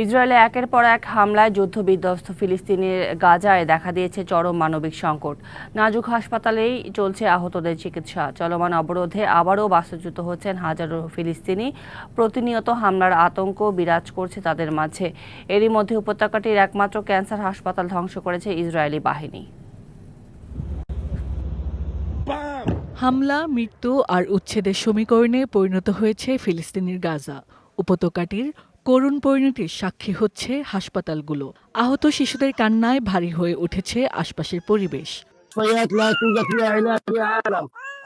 ইসরায়েলে একের পর এক হামলায় যুদ্ধবিধ্বস্ত ফিলিস্তিনের গাজায় দেখা দিয়েছে চরম মানবিক সংকট। নাজুক হাসপাতালেই চলছে আহতদের চিকিৎসা। চলমান অবরোধে আবারও বাস্তুচ্যুত হচ্ছেন হাজারো ফিলিস্তিনি। প্রতিনিয়ত হামলার আতঙ্ক বিরাজ করছে তাদের মাঝে। এরই মধ্যে উপত্যকাটির একমাত্র ক্যান্সার হাসপাতাল ধ্বংস করেছে ইসরায়েলি বাহিনী। হামলা, মৃত্যু আর উচ্ছেদের সমীকরণে পরিণত হয়েছে ফিলিস্তিনের গাজা। উপত্যকাটির করুণ পরিণতির সাক্ষী হচ্ছে হাসপাতালগুলো। আহত শিশুদের কান্নায় ভারী হয়ে উঠেছে আশপাশের পরিবেশ।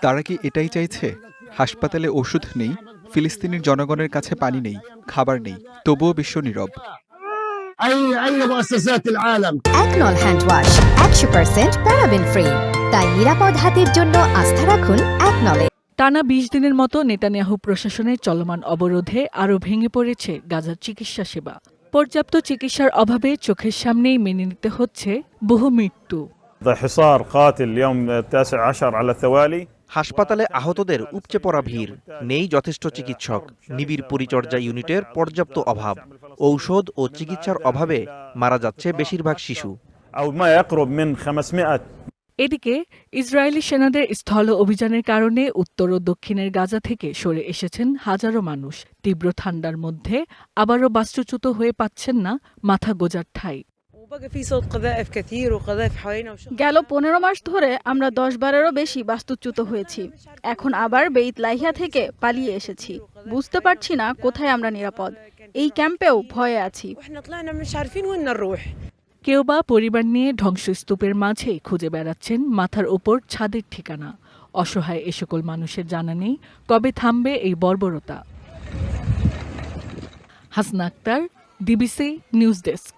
তারা কি এটাই চাইছে? হাসপাতালে ওষুধ নেই ফিলিস্তিনের জনগণের কাছে পানি নেই খাবার নেই তবুও বিশ্ব নীরব। তাই নিরাপদ হাতের জন্য আস্থা রাখুন এক নলে। টানা বিশ দিনের মতো নেতানিয়াহু প্রশাসনের চলমান অবরোধে আরও ভেঙে পড়েছে গাজার চিকিৎসা সেবা। পর্যাপ্ত চিকিৎসার অভাবে চোখের সামনেই মেনে নিতে হচ্ছে বহু মৃত্যু। হাসপাতালে আহতদের উপচে পড়া ভিড় নেই যথেষ্ট চিকিৎসক নিবিড় পরিচর্যা ইউনিটের পর্যাপ্ত অভাব। ঔষধ ও চিকিৎসার অভাবে মারা যাচ্ছে বেশিরভাগ শিশু। এদিকে ইসরায়েলি সেনাদের স্থল অভিযানের কারণে উত্তর ও দক্ষিণের গাজা থেকে সরে এসেছেন হাজারো মানুষ। তীব্র ঠান্ডার মধ্যে আবারও বাস্তুচ্যুত হয়ে পাচ্ছেন না মাথা গোজার ঠাই। গেল পনেরো মাস ধরে আমরা দশ বারেরও বেশি বাস্তুচ্যুত হয়েছি। এখন আবার বেইত লাইহা থেকে পালিয়ে এসেছি। বুঝতে পারছি না কোথায় আমরা নিরাপদ। এই ক্যাম্পেও ভয়ে আছি। কেউ বা পরিবার নিয়ে ধ্বংসস্তূপের মাঝে খুঁজে বেড়াচ্ছেন মাথার ওপর ছাদের ঠিকানা। অসহায় এ সকল মানুষের জানা নেই কবে থামবে এই বর্বরতা। Hasna Akter DBC news desk.